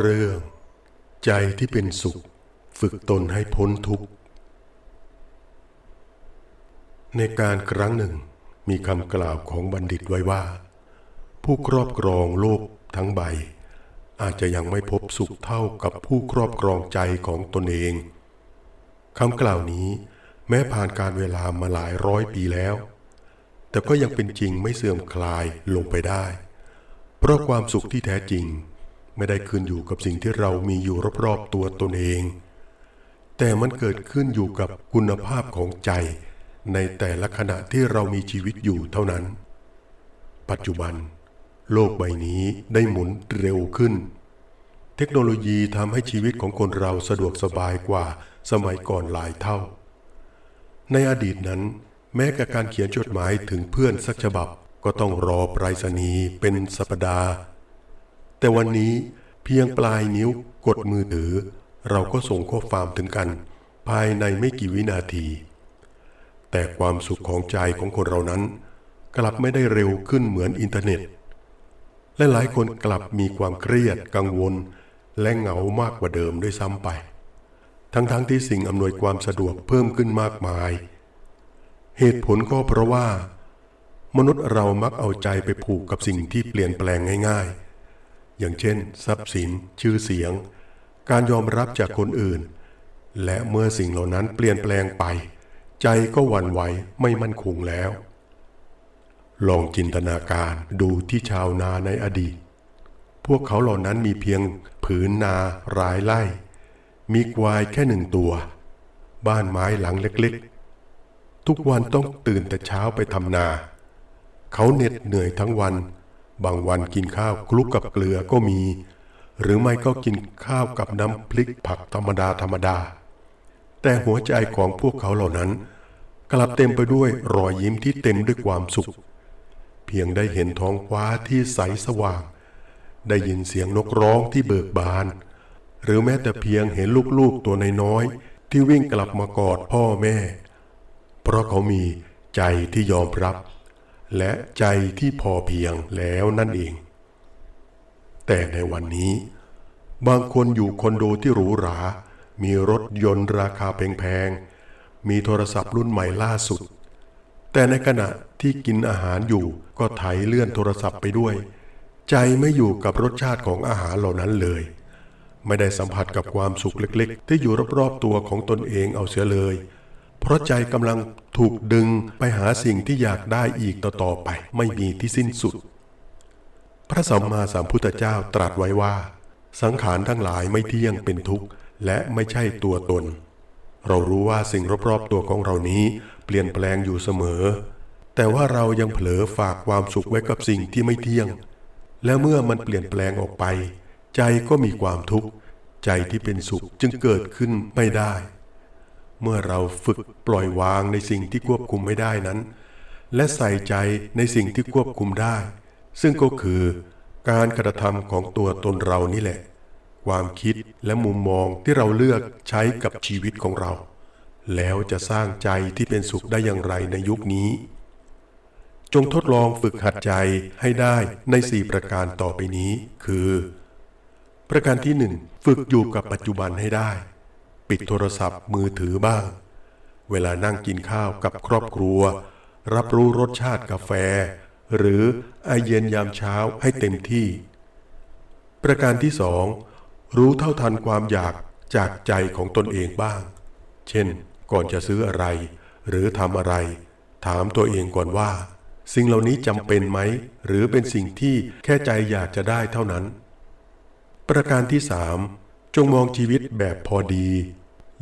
เรื่อง ใจที่เป็นสุข ฝึกตนให้พ้นทุกข์ ในการครั้งหนึ่งมีคำกล่าวของบัณฑิตไว้ว่า ผู้ครอบครองโลกทั้งใบ อาจจะยังไม่พบสุขเท่ากับผู้ครอบครองใจของตนเองคำกล่าวนี้แม้ผ่านการเวลามาหลายร้อยปีแล้ว แต่ก็ยังเป็นจริงไม่เสื่อมคลายลงไปได้ เพราะความสุขที่แท้จริง ไม่ได้ขึ้นอยู่กับสิ่งที่เรามีอยู่รอบๆตัวตนเอง แต่มันเกิดขึ้นอยู่กับคุณภาพของใจ ในแต่ละขณะที่เรามีชีวิตอยู่เท่านั้น ปัจจุบัน โลกใบนี้ได้หมุนเร็วขึ้น เทคโนโลยีทำให้ชีวิตของคนเราสะดวกสบายกว่าสมัยก่อนหลายเท่า ในอดีตนั้น แม้กับการเขียนจดหมายถึงเพื่อนสักฉบับก็ต้องรอไปรษณีย์เป็นสัปดาห์ แต่วันนี้เพียงปลายนิ้วกดมือถือ เราก็ส่งข้อความถึงกัน ภายในไม่กี่วินาที แต่ความสุขของใจของคนเรานั้น กลับไม่ได้เร็วขึ้นเหมือนอินเทอร์เน็ต และหลายคนกลับมีความเครียดกังวล และเหงามากกว่าเดิมด้วยซ้ำไป ทั้งๆทที่สิ่งอำนวยความสะดวกเพิ่มขึ้นมากมาย เหตุผลก็เพราะว่า มนุษย์เรามักเอาใจไปผูกกับสิ่งที่เปลี่ยนแปลงง่าย ๆ อย่างเช่น ทรัพย์สิน ชื่อเสียง การยอมรับจากคนอื่น และเมื่อสิ่งเหล่านั้นเปลี่ยนแปลงไป ใจก็หวั่นไหวไม่มั่นคงแล้ว ลองจินตนาการดูที่ชาวนาในอดีต พวกเขาเหล่านั้นมีเพียงผืนนารายไร่ มีควายแค่หนึ่งตัว บ้านไม้หลังเล็กๆ ทุกวันต้องตื่นแต่เช้าไปทำนา เขาเหน็ดเหนื่อยทั้งวัน บางวันกินข้าวคลุกกับเกลือก็มี หรือไม่ก็กินข้าวกับน้ำพริกผักธรรมดาธรรมดา แต่หัวใจของพวกเขาเหล่านั้น กลับเต็มไปด้วยรอยยิ้มที่เต็มด้วยความสุข เพียงได้เห็นท้องฟ้าที่ใสสว่าง ได้ยินเสียงนกร้องที่เบิกบาน หรือแม้แต่เพียงเห็นลูกๆตัวน้อยๆที่วิ่งกลับมากอดพ่อแม่ เพราะเขามีใจที่ยอมรับ และใจที่พอเพียงแล้วนั่นเอง แต่ในวันนี้ บางคนอยู่คอนโดที่หรูหรา มีรถยนต์ราคาแพงๆ มีโทรศัพท์รุ่นใหม่ล่าสุด แต่ในขณะที่กินอาหารอยู่ก็ไถเลื่อนโทรศัพท์ไปด้วย ใจไม่อยู่กับรสชาติของอาหารเหล่านั้นเลย ไม่ได้สัมผัสกับความสุขเล็ก ๆ ที่อยู่รอบๆตัวของตนเองเอาเสียเลย เพราะใจกำลังถูกดึงไปหาสิ่งที่อยากได้อีกต่อๆไป ไม่มีที่สิ้นสุด พระสัมมาสัมพุทธเจ้าตรัสไว้ว่า สังขารทั้งหลายไม่เที่ยงเป็นทุกข์ และไม่ใช่ตัวตน เรารู้ว่าสิ่งรอบๆตัวของเรานี้ เปลี่ยนแปลงอยู่เสมอ แต่ว่าเรายังเผลอฝากความสุขไว้กับสิ่งที่ไม่เที่ยง และเมื่อมันเปลี่ยนแปลงออกไป ใจก็มีความทุกข์ ใจที่เป็นสุขจึงเกิดขึ้นไม่ได้ เมื่อเราฝึกปล่อยวางในสิ่งที่ควบคุมไม่ได้นั้น และใส่ใจในสิ่งที่ควบคุมได้ ซึ่งก็คือการกระทำของตัวตนเรานี่แหละ ความคิดและมุมมองที่เราเลือกใช้กับชีวิตของเรา แล้วจะสร้างใจที่เป็นสุขได้อย่างไรในยุคนี้ จงทดลองฝึกหัดใจให้ได้ในสี่ประการต่อไปนี้ คือ ประการที่หนึ่งฝึกอยู่กับปัจจุบันให้ได้ ปิดโทรศัพท์มือถือบ้าง เวลานั่งกินข้าวกับครอบครัว รับรู้รสชาติกาแฟ หรือไอเย็นยามเช้าให้เต็มที่ ประการที่สองรู้เท่าทันความอยากจากใจของตนเองบ้าง เช่น ก่อนจะซื้ออะไร หรือทำอะไร ถามตัวเองก่อนว่า สิ่งเหล่านี้จำเป็นไหม หรือเป็นสิ่งที่แค่ใจอยากจะได้เท่านั้น ประการที่สามจงมองชีวิตแบบพอดี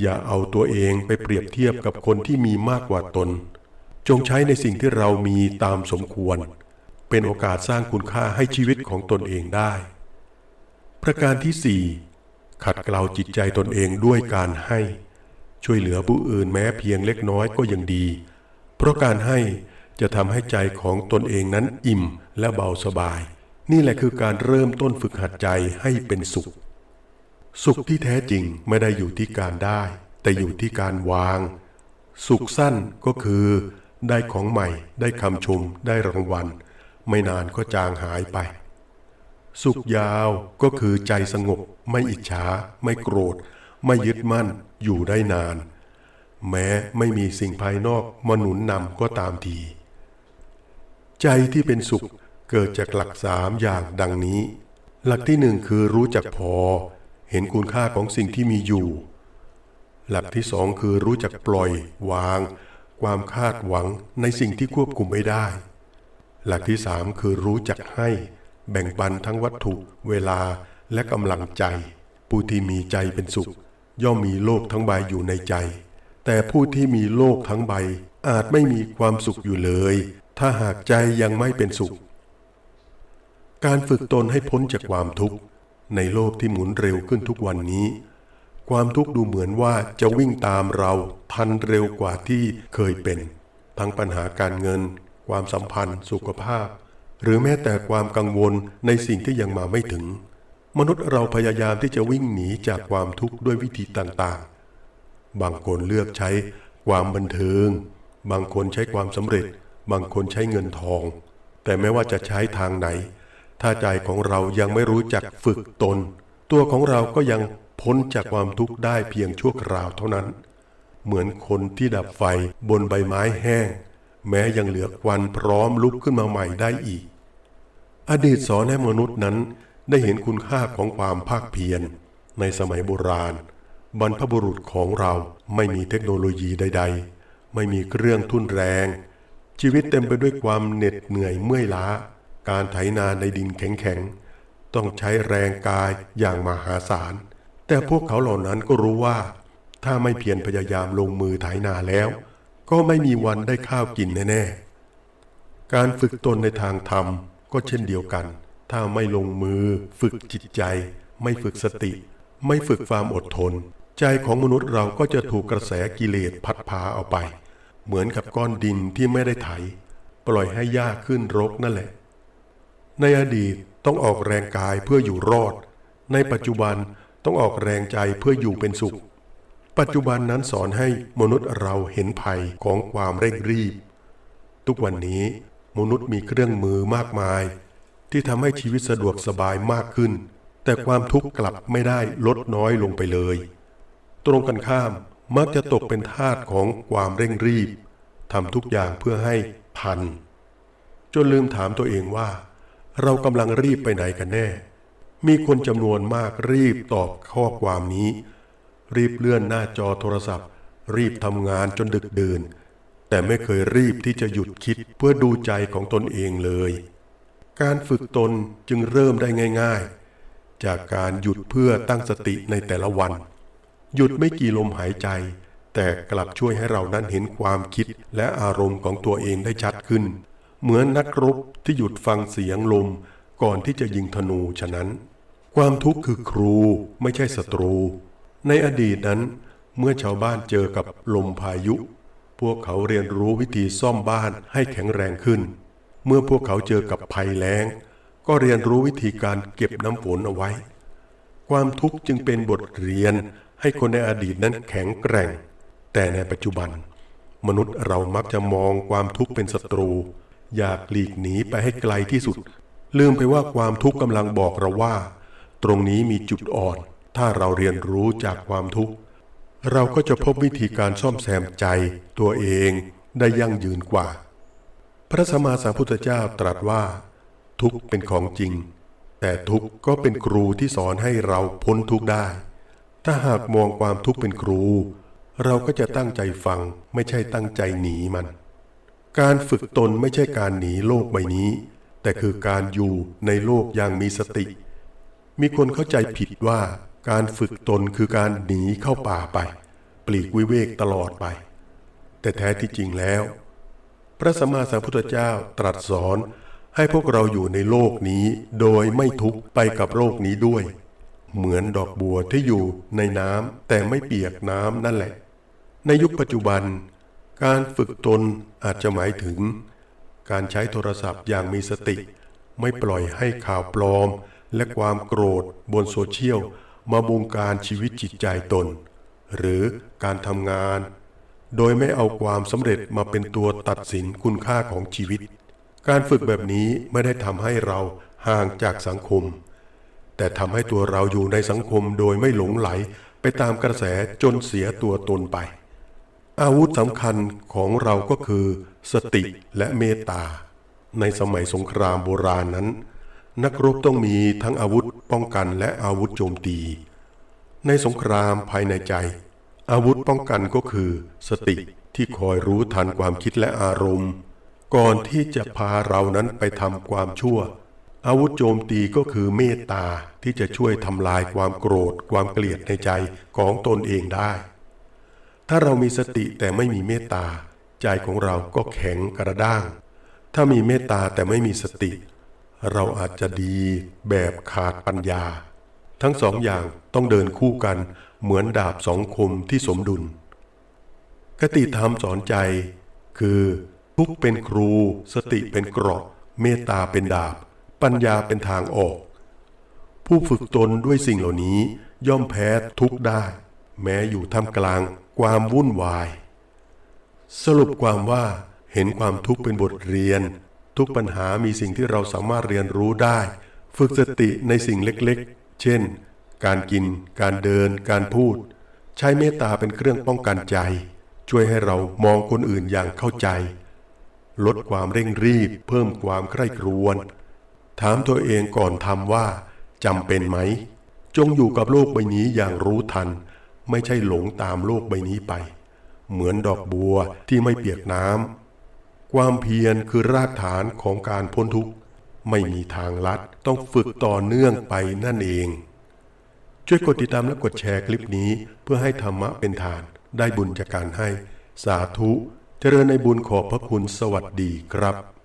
อย่าเอาตัวเองไปเปรียบเทียบกับคนที่มีมากกว่าตน จงใช้ในสิ่งที่เรามีตามสมควร เป็นโอกาสสร้างคุณค่าให้ชีวิตของตนเองได้ ประการที่สี่ขัดเกลาจิตใจตนเองด้วยการให้ ช่วยเหลือผู้อื่นแม้เพียงเล็กน้อยก็ยังดี เพราะการให้จะทำให้ใจของตนเองนั้นอิ่มและเบาสบาย นี่แหละคือการเริ่มต้นฝึกหัดใจให้เป็นสุข สุขที่แท้จริงไม่ได้อยู่ที่การได้ แต่อยู่ที่การวาง สุขสั้นก็คือ ได้ของใหม่ ได้คำชม ได้รางวัล ไม่นานก็จางหายไป สุขยาวก็คือใจสงบ ไม่อิจฉา ไม่โกรธ ไม่ยึดมั่น อยู่ได้นาน แม้ไม่มีสิ่งภายนอกมาหนุนนำก็ตามที ใจที่เป็นสุขเกิดจากหลักสามอย่างดังนี้ หลักที่หนึ่งคือรู้จักพอ เห็นคุณค่าของสิ่งที่มีอยู่ หลักที่สองคือรู้จักปล่อยวาง ความคาดหวังในสิ่งที่ควบคุมไม่ได้ หลักที่สามคือรู้จักให้แบ่งปันทั้งวัตถุ เวลาและกำลังใจ ผู้ที่มีใจเป็นสุข ย่อมมีโลกทั้งใบอยู่ในใจ แต่ผู้ที่มีโลกทั้งใบอาจไม่มีความสุขอยู่เลย ถ้าหากใจยังไม่เป็นสุข การฝึกตนให้พ้นจากความทุกข์ ในโลกที่หมุนเร็วขึ้นทุกวันนี้ ความทุกข์ดูเหมือนว่าจะวิ่งตามเราทันเร็วกว่าที่เคยเป็น ทั้งปัญหาการเงิน ความสัมพันธ์ สุขภาพ หรือแม้แต่ความกังวลในสิ่งที่ยังมาไม่ถึง มนุษย์เราพยายามที่จะวิ่งหนีจากความทุกข์ด้วยวิธีต่างๆ บางคนเลือกใช้ความบันเทิง บางคนใช้ความสำเร็จ บางคนใช้เงินทอง แต่ไม่ว่าจะใช้ทางไหน ถ้าใจของเรายังไม่รู้จักฝึกตน ตัวของเราก็ยังพ้นจากความทุกข์ได้เพียงชั่วคราวเท่านั้น เหมือนคนที่ดับไฟบนใบไม้แห้ง แม้ยังเหลือควันพร้อมลุกขึ้นมาใหม่ได้อีก อดีตสอนให้มนุษย์นั้นได้เห็นคุณค่าของความภาคเพียร ในสมัยโบราณ บรรพบุรุษของเราไม่มีเทคโนโลยีใด ๆ ไม่มีเครื่องทุ่นแรง ชีวิตเต็มไปด้วยความเหน็ดเหนื่อยเมื่อยล้า การไถนาในดินแข็งๆ ต้องใช้แรงกายอย่างมหาศาล แต่พวกเขาเหล่านั้นก็รู้ว่า ถ้าไม่เพียรพยายามลงมือไถนาแล้ว ก็ไม่มีวันได้ข้าวกินแน่ๆ การฝึกตนในทางธรรมก็เช่นเดียวกัน ถ้าไม่ลงมือ ฝึกจิตใจ ไม่ฝึกสติ ไม่ฝึกความอดทน ใจของมนุษย์เราก็จะถูกกระแสกิเลสพัดพาเอาไป เหมือนกับก้อนดินที่ไม่ได้ไถ ปล่อยให้หญ้าขึ้นรกนั่นแหละ ในอดีตต้องออกแรงกายเพื่ออยู่รอด ในปัจจุบันต้องออกแรงใจเพื่ออยู่เป็นสุข ปัจจุบันนั้นสอนให้มนุษย์เราเห็นภัยของความเร่งรีบ ทุกวันนี้มนุษย์มีเครื่องมือมากมาย ที่ทำให้ชีวิตสะดวกสบายมากขึ้น แต่ความทุกข์กลับไม่ได้ลดน้อยลงไปเลย ตรงกันข้ามมักจะตกเป็นทาสของความเร่งรีบทำทุกอย่างเพื่อให้ทัน จนลืมถามตัวเองว่า เรากำลังรีบไปไหนกันแน่ มีคนจำนวนมากรีบตอบข้อความนี้ รีบเลื่อนหน้าจอโทรศัพท์ รีบทำงานจนดึกดื่น แต่ไม่เคยรีบที่จะหยุดคิดเพื่อดูใจของตนเองเลย การฝึกตนจึงเริ่มได้ง่าย ๆ จากการหยุดเพื่อตั้งสติในแต่ละวัน หยุดไม่กี่ลมหายใจ แต่กลับช่วยให้เรานั้นเห็นความคิดและอารมณ์ของตัวเองได้ชัดขึ้น เหมือนนักรบที่หยุดฟังเสียงลมก่อนที่จะยิงธนูฉะนั้น ความทุกข์คือครูไม่ใช่ศัตรู ในอดีตนั้น เมื่อชาวบ้านเจอกับลมพายุ พวกเขาเรียนรู้วิธีซ่อมบ้านให้แข็งแรงขึ้น เมื่อพวกเขาเจอกับภัยแล้ง ก็เรียนรู้วิธีการเก็บน้ำฝนเอาไว้ ความทุกข์จึงเป็นบทเรียนให้คนในอดีตนั้นแข็งแกร่ง แต่ในปัจจุบัน มนุษย์เรามักจะมองความทุกข์เป็นศัตรู อยากหลีกหนีไปให้ไกลที่สุด ลืมไปว่าความทุกข์กำลังบอกเราว่า ตรงนี้มีจุดอ่อน ถ้าเราเรียนรู้จากความทุกข์ เราก็จะพบวิธีการซ่อมแซมใจตัวเองได้ยั่งยืนกว่า พระสัมมาสัมพุทธเจ้าตรัสว่า ทุกข์เป็นของจริง แต่ทุกข์ก็เป็นครูที่สอนให้เราพ้นทุกข์ได้ ถ้าหากมองความทุกข์เป็นครู เราก็จะตั้งใจฟังไม่ใช่ตั้งใจหนีมัน การฝึกตนไม่ใช่การหนีโลกใบนี้ แต่คือการอยู่ในโลกอย่างมีสติ มีคนเข้าใจผิดว่าการฝึกตนคือการหนีเข้าป่าไป ปลีกวิเวกตลอดไป แต่แท้ที่จริงแล้ว พระสัมมาสัมพุทธเจ้าตรัสสอนให้พวกเราอยู่ในโลกนี้โดยไม่ทุกข์ไปกับโลกนี้ด้วย เหมือนดอกบัวที่อยู่ในน้ำแต่ไม่เปียกน้ำนั่นแหละ ในยุคปัจจุบัน การฝึกตนอาจจะหมายถึง การใช้โทรศัพท์อย่างมีสติ ไม่ปล่อยให้ข่าวปลอม และความโกรธบนโซเชียล มาบงการชีวิตจิตใจตน หรือการทำงาน โดยไม่เอาความสำเร็จมาเป็นตัวตัดสินคุณค่าของชีวิต การฝึกแบบนี้ไม่ได้ทำให้เราห่างจากสังคม แต่ทำให้ตัวเราอยู่ในสังคมโดยไม่หลงไหลไปตามกระแสจนเสียตัวตนไป อาวุธสำคัญของเราก็คือ สติและเมตตา ในสมัยสงครามโบราณนั้น นักรบต้องมีทั้งอาวุธป้องกันและอาวุธโจมตี ในสงครามภายในใจ อาวุธป้องกันก็คือ สติที่คอยรู้ทันความคิดและอารมณ์ ก่อนที่จะพาเรานั้นไปทำความชั่ว อาวุธโจมตีก็คือเมตตาที่จะช่วยทำลายความโกรธ ความเกลียดในใจของตนเองได้ ถ้าเรามีสติแต่ไม่มีเมตตา ใจของเราก็แข็งกระด้าง ถ้ามีเมตตาแต่ไม่มีสติ เราอาจจะดีแบบขาดปัญญา ทั้งสองอย่างต้องเดินคู่กันเหมือนดาบสองคมที่สมดุล คติธรรมสอนใจ คือทุกเป็นครู สติเป็นเกราะเมตตาเป็นดาบ ปัญญาเป็นทางออก ผู้ฝึกตนด้วยสิ่งเหล่านี้ย่อมแพ้ทุกได้ แม้อยู่ท่ามกลาง ความวุ่นวาย สรุปความว่าเห็นความทุกข์เป็นบทเรียน ทุกปัญหามีสิ่งที่เราสามารถเรียนรู้ได้ ฝึกสติในสิ่งเล็กๆ เช่น การกิน การเดิน การพูด ใช้เมตตาเป็นเครื่องป้องกันใจ ช่วยให้เรามองคนอื่นอย่างเข้าใจ ลดความเร่งรีบ เพิ่มความใคร่ครวญถามตัวเองก่อนทำว่าจำเป็นไหม จงอยู่กับโลกใบนี้อย่างรู้ทัน ไม่ใช่หลงตามโลกใบนี้ไป เหมือนดอกบัวที่ไม่เปียกน้ำความเพียรคือรากฐานของการพ้นทุกข์ ไม่มีทางลัดต้องฝึกต่อเนื่องไปนั่นเอง ช่วยกดติดตามและกดแชร์คลิปนี้เพื่อให้ธรรมะเป็นฐาน ได้บุญจากการให้ สาธุ เจริญในบุญขอบพระคุณสวัสดีครับ